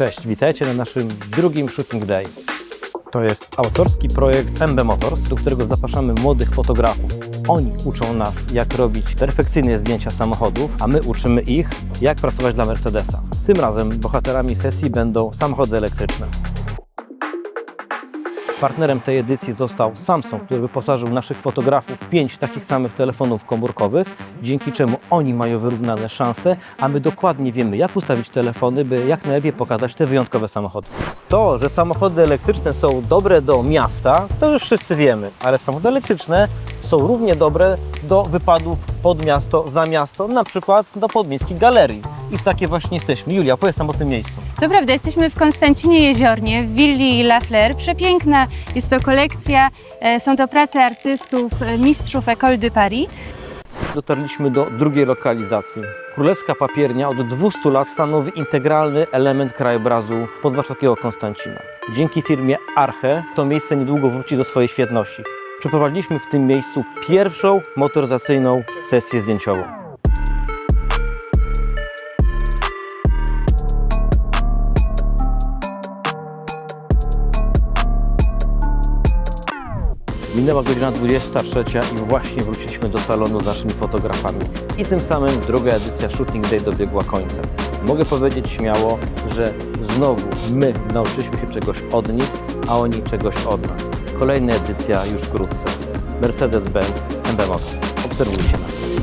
Cześć, witajcie na naszym drugim Shooting Day. To jest autorski projekt MB Motors, do którego zapraszamy młodych fotografów. Oni uczą nas, jak robić perfekcyjne zdjęcia samochodów, a my uczymy ich, jak pracować dla Mercedesa. Tym razem bohaterami sesji będą samochody elektryczne. Partnerem tej edycji został Samsung, który wyposażył naszych fotografów w pięć takich samych telefonów komórkowych, dzięki czemu oni mają wyrównane szanse, a my dokładnie wiemy, jak ustawić telefony, by jak najlepiej pokazać te wyjątkowe samochody. To, że samochody elektryczne są dobre do miasta, to już wszyscy wiemy, ale samochody elektryczne są równie dobre do wypadów pod miasto, za miasto, na przykład do podmiejskich galerii. I takie właśnie jesteśmy. Julia, powiedz nam o tym miejscu. To prawda, jesteśmy w Konstancinie Jeziornie, w willi La Fleur. Przepiękna jest to kolekcja, e, są to prace artystów, e, mistrzów École de Paris. Dotarliśmy do drugiej lokalizacji. Królewska Papiernia od 200 lat stanowi integralny element krajobrazu podwarszawskiego Konstancina. Dzięki firmie Arche to miejsce niedługo wróci do swojej świetności. Przeprowadziliśmy w tym miejscu pierwszą motoryzacyjną sesję zdjęciową. Minęła godzina 23 i właśnie wróciliśmy do salonu z naszymi fotografami. I tym samym druga edycja Shooting Day dobiegła końca. Mogę powiedzieć śmiało, że znowu my nauczyliśmy się czegoś od nich, a oni czegoś od nas. Kolejna edycja już wkrótce. Mercedes-Benz MB Motors. Obserwujcie nas.